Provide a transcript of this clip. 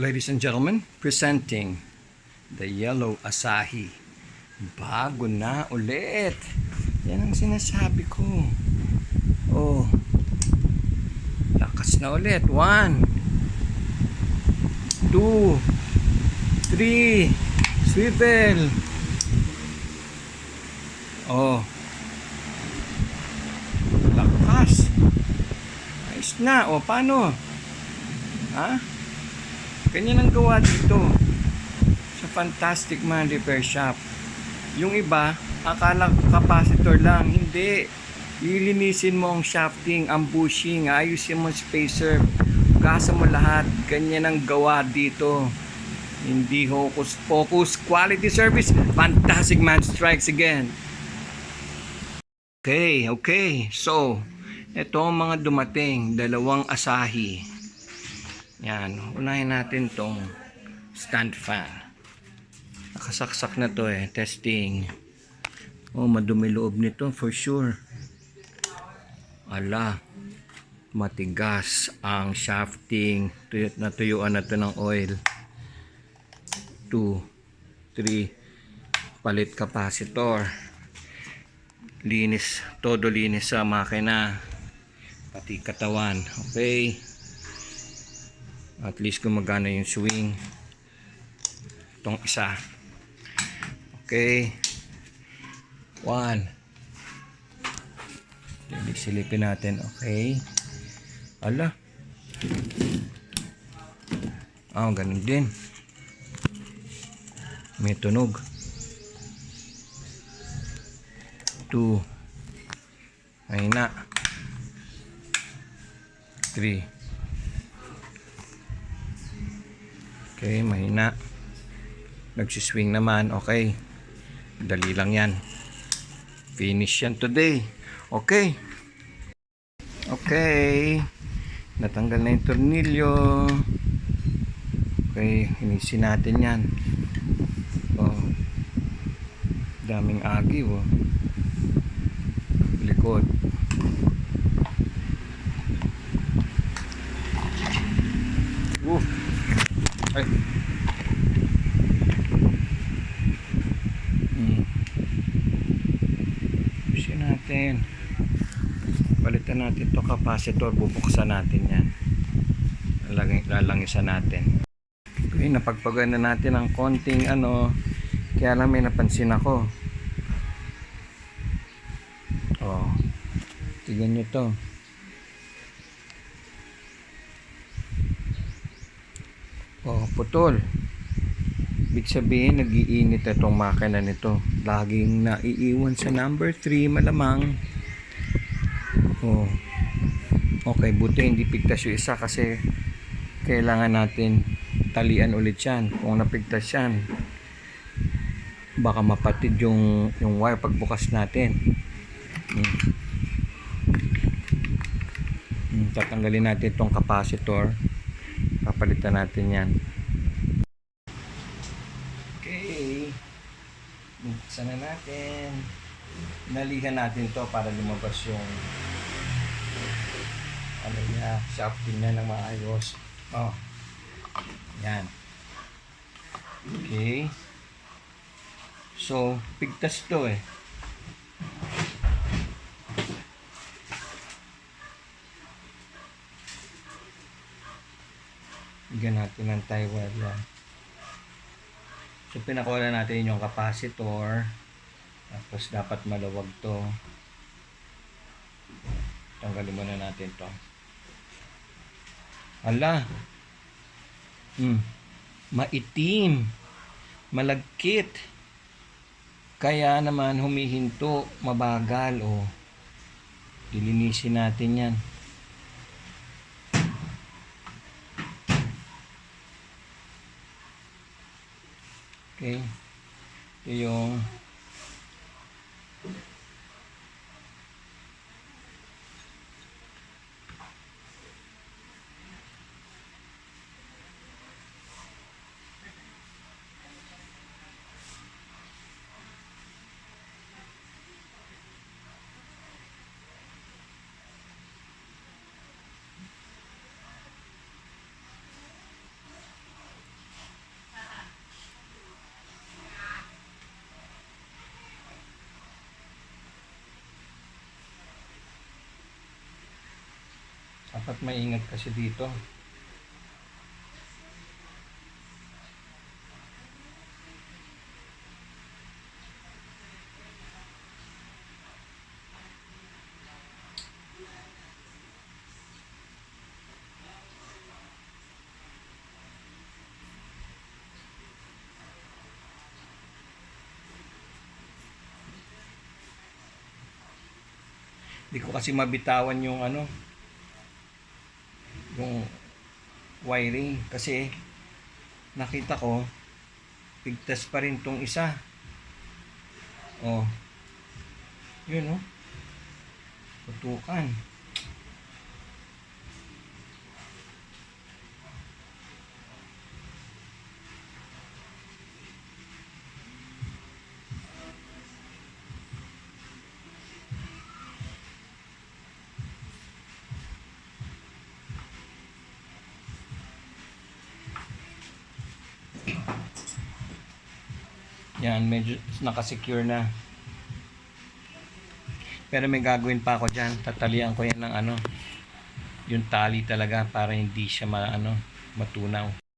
Ladies and gentlemen, presenting the Yellow Asahi. Bago na ulit. Yan ang sinasabi ko. Oh. Lakas na ulit. One. Two. Three. Swivel. Oh. Lakas. Ayos na. O, paano? Ha? Ganyan ang gawa dito sa Fantastic Man Repair Shop. Yung iba, akala capacitor lang. Hindi. Lilinisin mo ang shafting, ang bushing, ayusin mo spacer, gasa mo lahat. Ganyan ang gawa dito. Hindi hocus pocus. Quality service. Fantastic Man strikes again. Okay, okay. So, ito ang mga dumating. Dalawang asahi. Yan, unahin natin tong stand fan. Nakasaksak na to eh, testing. Oh, madumi loob nito for sure. Ala, matigas ang shafting. Tuyot na tuyuan na to ng oil. 2, 3, palit capacitor. Linis, todo linis sa makina. Pati katawan. Okay. At least gumagana yung swing. Itong isa. Okay. One. Hindi silipin natin. Okay. Ala. Ah, oh, ganun din. May tunog. Two. Ay na. Three. Okay, mahina. Nagsiswing naman. Okay. Dali lang yan. Finish yan today. Okay. Okay. Natanggal na yung tornilyo. Okay, hinisin natin yan. Oh. Daming agiw. Oh. Likod. Woo. Ay. Hmm. Natin. Balitan natin to capacitor. Bubuksan natin yan. Lalangin, lalangisan natin. Okay, napagpagan na natin ang konting ano. Kaya lang may napansin ako. Oh. Tignan nyo to. Oh, putol. Ibig sabihin, nagiinit itong makina nito. Laging naiiwan sa number 3, malamang. Oh. Okay, buti hindi pigtas yung isa kasi kailangan natin talian ulit yan. Kung napigtas yan, baka mapatid yung, yung wire pagbukas natin. Hmm. Hmm, tatanggalin natin itong capacitor papalitan natin yan okay buksan na natin. Nalihan natin to para lumabas yung ano niya shafting niya ng maayos. Oh. Yan. Okay. So pigtas to eh. Bigyan natin ng tie wire yan. So, pinakuha natin yung capacitor. Tapos, dapat maluwag to. Tanggalin muna natin to. Ala. Hmm. Maitim. Malagkit. Kaya naman humihinto. Mabagal. O. Dilinisin natin yan. Okay. Ito yung Dapat maingat kasi dito. Hindi ko kasi mabitawan yung ano, yung wiring kasi nakita ko pigtas pa rin tong isa. Oh. Yun oh. Tutukan. Yan, medyo nakasecure na. Pero may gagawin pa ako dyan. Tatalian ko yan ng ano, yung tali talaga para hindi siya ma, ano, matunaw.